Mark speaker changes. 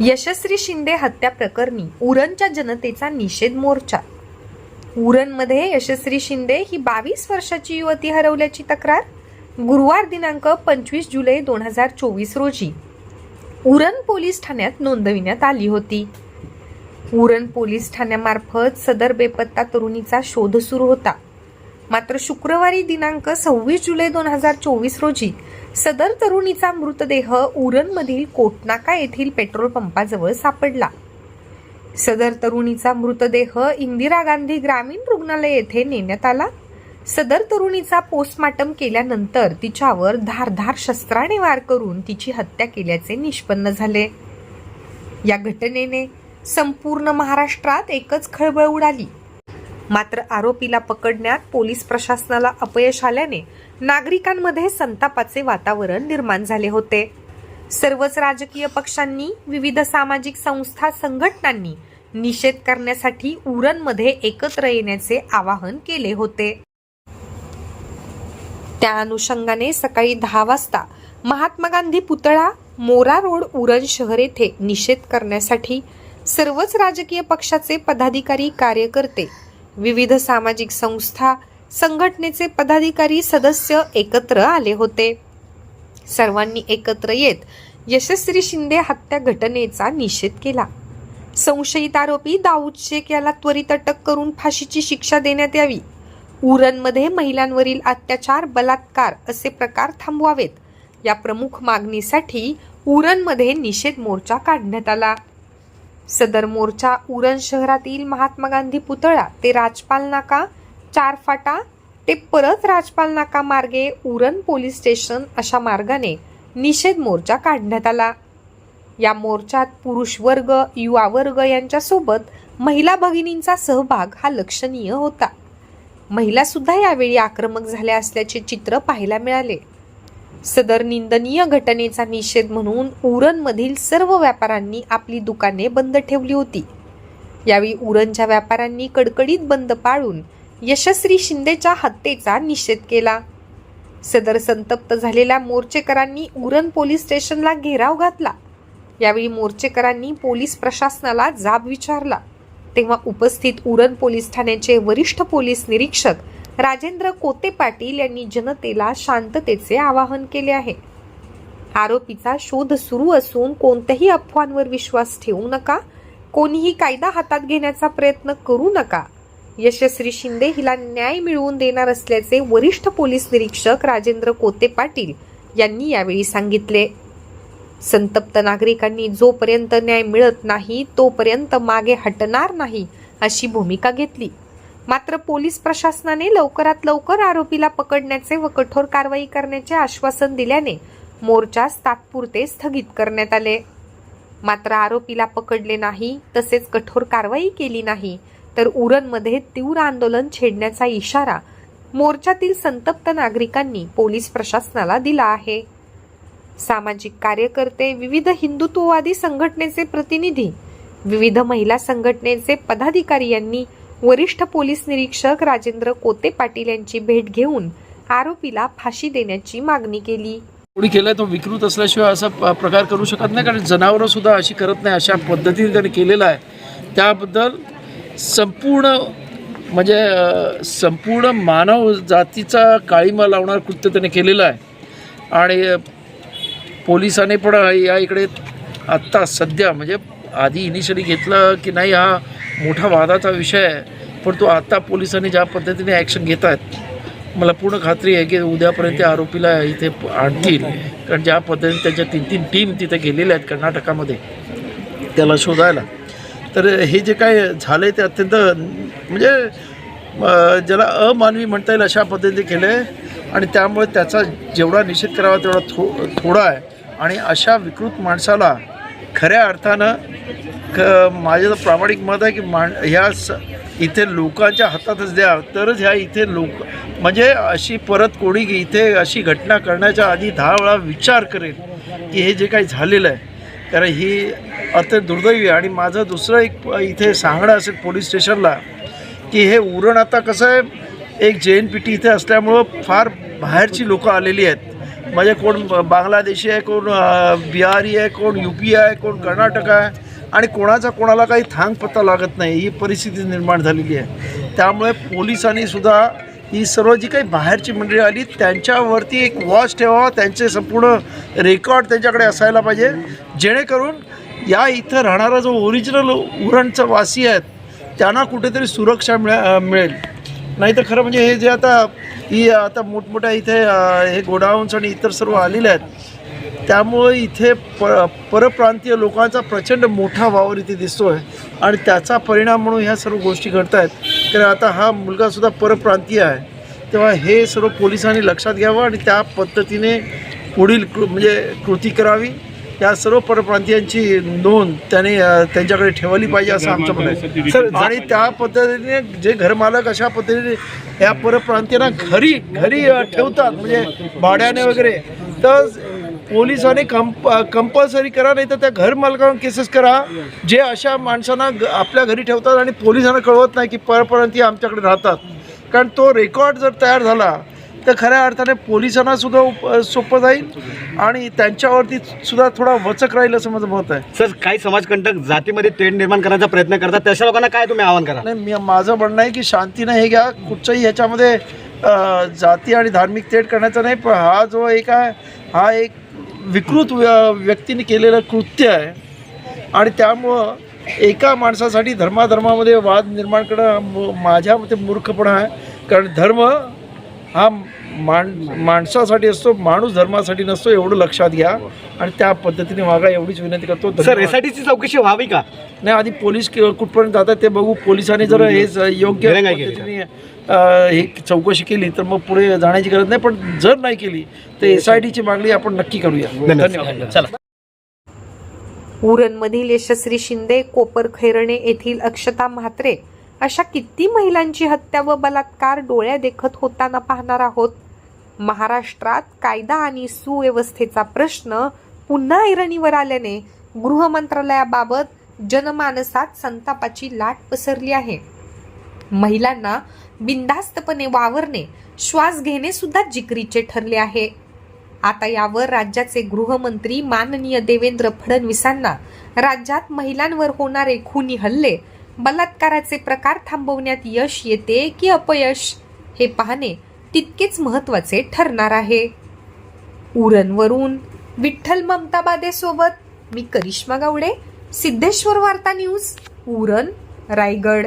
Speaker 1: यशस्वी शिंदे हत्या प्रकरणी उरणच्या जनतेचा निषेध मोर्चा. उरणमध्ये यशस्वी शिंदे ही बावीस वर्षाची युवती हरवल्याची तक्रार? गुरुवार दिनांक पंचवीस जुलै दोन हजार चोवीस रोजी. उरण पोलीस ठाण्यात नोंदविण्यात आली होती. उरण पोलीस ठाण्यामार्फत सदर बेपत्ता तरुणीचा शोध सुरू होता. मात्र शुक्रवारी दिनांक सव्वीस जुलै दोन हजार चोवीस रोजी सदर तरुणीचा मृतदेह उरणमधील कोटनाका येथील पेट्रोल पंपाजवळ सापडला. सदर तरुणीचा मृतदेह इंदिरा गांधी ग्रामीण रुग्णालय येथे नेण्यात आला. सदर तरुणीचा पोस्टमार्टम केल्यानंतर तिच्यावर धारधार शस्त्राने वार करून तिची हत्या केल्याचे निष्पन्न झाले. या घटनेने संपूर्ण महाराष्ट्रात एकच खळबळ उडाली. मात्र आरोपीला पकडण्यात पोलीस प्रशासनाला अपयश आल्याने नागरिकांमध्ये संतापाचे वातावरण निर्माण झाले होते. सर्वच राजकीय पक्षांनी विविध सामाजिक संस्था संघटनांनी निषेध करण्यासाठी उरणमध्ये एकत्र येण्याचे आवाहन केले होते. त्या अनुषंगाने सकाळी दहा वाजता महात्मा गांधी पुतळा मोरा रोड उरण शहर येथे निषेध करण्यासाठी सर्वच राजकीय पक्षाचे पदाधिकारी कार्यकर्ते विविध सामाजिक संस्था संघटनेचे पदाधिकारी सदस्य एकत्र आले होते. सर्वांनी एकत्र येत यशस्वी शिंदे हत्या घटनेचा निषेध केला. संशयित आरोपी दाऊद शेख याला त्वरित अटक करून फाशीची शिक्षा देण्यात यावी. उरणमध्ये महिलांवरील अत्याचार बलात्कार असे प्रकार थांबवावेत. या प्रमुख मागणीसाठी उरणमध्ये निषेध मोर्चा काढण्यात आला. सदर मोर्चा उरण शहरातील महात्मा गांधी पुतळा ते राजपाल नाका चार फाटा ते परत राजपाल नाका मार्गे उरण पोलीस स्टेशन अशा मार्गाने निषेध मोर्चा काढण्यात आला. या मोर्चात पुरुष वर्ग युवा वर्ग यांच्यासोबत महिला भगिनींचा सहभाग हा लक्षणीय होता. महिला सुद्धा यावेळी आक्रमक झाल्या असल्याचे चित्र पाहायला मिळाले. सदर निंदनीय घटनेचा निषेध म्हणून उरणमधील सर्व व्यापाऱ्यांनी आपली दुकाने बंद ठेवली होती. यावेळी उरणच्या व्यापाऱ्यांनी कडकडीत बंद पाळून यशस्वी शिंदेच्या हत्येचा निषेध केला. सदर संतप्त झालेल्या मोर्चेकरांनी उरण पोलीस स्टेशनला घेराव घातला. यावेळी मोर्चेकरांनी पोलीस प्रशासनाला जाब विचारला. तेव्हा उपस्थित उरण पोलीस ठाण्याचे वरिष्ठ पोलीस निरीक्षक राजेंद्र कोते पाटील यांनी जनतेला शांततेचे आवाहन केले आहे. आरोपीचा शोध सुरू असून कोणत्याही अफवांवर विश्वास ठेवू नका. कोणीही कायदा हातात घेण्याचा प्रयत्न करू नका. यशस्वी शिंदे हिला न्याय मिळवून देणार असल्याचे वरिष्ठ पोलीस निरीक्षक राजेंद्र कोते पाटील यांनी यावेळी सांगितले. संतप्त नागरिकांनी जोपर्यंत न्याय मिळत नाही तोपर्यंत मागे हटणार नाही अशी भूमिका घेतली. मात्र पोलीस प्रशासनाने लवकरात लवकर आरोपीला पकडण्याचे व कठोर कारवाई करण्याचे आश्वासन दिल्याने मोर्चास तात्पुरते स्थगित करण्यात आले. मात्र आरोपीला पकडले नाही तसेच कठोर कारवाई केली नाही तर उरणमध्ये तीव्र आंदोलन छेडण्याचा इशारा मोर्चातील संतप्त नागरिकांनी पोलीस प्रशासनाला दिला आहे. सामाजिक कार्यकर्ते विविध हिंदुत्ववादी संघटनेचे प्रतिनिधी विविध महिला संघटनेचे पदाधिकारी यांनी वरिष्ठ पोलीस निरीक्षक राजेंद्र कोते पाटील यांची भेट घेऊन आरोपीला फाशी देण्याची मागणी केली.
Speaker 2: कोणी केलं तो विकृत असल्याशिवाय असा प- प्रकार करू शकत नाही कारण जनावरं सुद्धा अशी करत नाही अशा पद्धतीने त्याने केलेला आहे. त्याबद्दल संपूर्ण म्हणजे संपूर्ण मानव जातीचा काळीमा लावणार कृत्य त्याने केलेलं आहे. आणि पोलिसाने पोलिसांनी पण या इकडे आत्ता सध्या म्हणजे आधी इनिशियली घेतलं की नाही हा मोठा वादाचा विषय आहे. पण तो आत्ता पोलिसांनी ज्या पद्धतीने ॲक्शन घेत आहेत मला पूर्ण खात्री आहे की उद्यापर्यंत आरोपीला इथे आणतील. कारण ज्या पद्धतीने त्यांच्या तीन तीन टीम तिथे गेलेल्या आहेत कर्नाटकामध्ये त्याला शोधायला. तर हे जे काय झालं आहे ते अत्यंत म्हणजे ज्याला अमानवी म्हणता येईल अशा पद्धतीने केलं आहे आणि त्यामुळे त्याचा जेवढा निषेध करावा तेवढा थो थोडा आहे. आणि अशा विकृत माणसाला खऱ्या अर्थानं क माझं तर प्रामाणिक मत आहे की माण ह्या स इथे लोकांच्या हातातच द्या. तरच ह्या इथे लोक म्हणजे अशी परत कोणी इथे अशी घटना करण्याच्या आधी दहा वेळा विचार करेल की हे जे काही झालेलं आहे. कारण ही अत्यंत दुर्दैवी आहे. आणि माझं दुसरं एक इथे सांगणं असेल पोलीस स्टेशनला की हे उरण आता कसं आहे? एक जे एन पी टी इथे असल्यामुळं फार बाहेरची लोकं आलेली आहेत. म्हणजे कोण बांगलादेशी आहे कोण बिहारी आहे कोण यू पी आहे कोण कर्नाटक आहे आणि कोणाचा कोणाला काही थांग पत्ता लागत नाही ही परिस्थिती निर्माण झालेली आहे. त्यामुळे पोलिसांनी सुद्धा ही सर्व जी काही बाहेरची मंडळी आली त्यांच्यावरती एक वॉच ठेवावा त्यांचे संपूर्ण रेकॉर्ड त्यांच्याकडे असायला पाहिजे जेणेकरून या इथं राहणारा जो ओरिजिनल उरणचा वासी आहेत त्यांना कुठेतरी सुरक्षा मिळा मिळेल. नाही तर खरं म्हणजे हे जे आता ही आता मोठमोठ्या इथे हे गोडाऊन्स आणि इतर सर्व आलेले आहेत त्यामुळे इथे प परप्रांतीय लोकांचा प्रचंड मोठा वावर इथे दिसतो आहे आणि त्याचा परिणाम म्हणून ह्या सर्व गोष्टी घडत आहेत कारण आता हा मुलगासुद्धा परप्रांतीय आहे. तेव्हा हे सर्व पोलिसांनी लक्षात घ्यावं आणि त्या पद्धतीने पुढील कृ म्हणजे कृती करावी. या सर्व परप्रांतीयांची नोंद त्याने त्यांच्याकडे ठेवली पाहिजे असं आमचं म्हणणं आहे. सर आणि त्या पद्धतीने जे घरमालक अशा पद्धतीने या परप्रांतीयांना घरी घरी ठेवतात म्हणजे भाड्याने वगैरे तर पोलिसांनी कंप कंपल्सरी करा नाही तर त्या घर मालकांवर केसेस करा. जे अशा माणसांना आपल्या घरी ठेवतात आणि पोलिसांना कळवत नाही की परप्रांतीय आमच्याकडे राहतात. कारण तो रेकॉर्ड जर तयार झाला तर खऱ्या अर्थाने पोलिसांना सुद्धा उप सोपं जाईल आणि त्यांच्यावरती सुद्धा थोडा वचक राहील असं माझं मत आहे.
Speaker 3: सर काही समाजकंटक जातीमध्ये तेढ निर्माण करण्याचा प्रयत्न करतात. तशा लोकांना काय तुम्ही आवाहन करा
Speaker 2: नाही मी माझं म्हणणं आहे की शांतीनं हे घ्या. कुठच्याही ह्याच्यामध्ये जाती आणि धार्मिक तेढ करण्याचा नाही पण हा जो एक आहे हा एक विकृत व्य- व्यक्तीने केलेलं कृत्य आहे. आणि त्यामुळं एका माणसासाठी धर्माधर्मामध्ये वाद निर्माण करणं माझ्या मते मूर्खपणा आहे. कारण धर्म हा मान माणसासाठी असतो माणूस धर्मासाठी नसतो एवढं लक्षात घ्या. आणि त्या पद्धतीने वागा एवढीच विनंती करतो.
Speaker 3: सर
Speaker 2: धन्यवाद.
Speaker 3: एस आय टीची चौकशी व्हावी का?
Speaker 2: नाही आधी पोलीस कि- कुठपर्यंत जातात ते बघू. पोलिसांनी जर हे ज- योग्य
Speaker 3: दिरंगाई केली
Speaker 2: पद्धतीने अ, हे चौकशी केली तर मग पुढे जाण्याची गरज नाही. पण जर नाही केली तर एस आय टीची मागणी आपण नक्की करूया. धन्यवाद.
Speaker 3: चला.
Speaker 1: उरणमधील यशस्वी शिंदे कोपर खैरणे येथील अक्षता म्हात्रे अशा किती महिलांची हत्या व बलात्कार डोळ्या देखत होताना पाहणार आहोत? महाराष्ट्रात कायदा आणि सुव्यवस्थेचा प्रश्न पुन्हा ऐरणीवर आल्याने गृह मंत्रालयाबाबत जनमानसात संतापाची लाट पसरली आहे. महिलांना बिनधास्तपणे वावरणे श्वास घेणे सुद्धा जिकरीचे ठरले आहे. आता यावर राज्याचे गृहमंत्री माननीय देवेंद्र फडणवीसांना राज्यात महिलांवर होणारे खुनी हल्ले बलात्काराचे प्रकार थांबवण्यात यश येते की अपयश हे पाहणे तितकेच महत्त्वाचे ठरणार आहे. उरणवरून विठ्ठल ममता बादेसोबत मी करिश्मा गावडे सिद्धेश्वर वार्ता न्यूज उरण रायगड.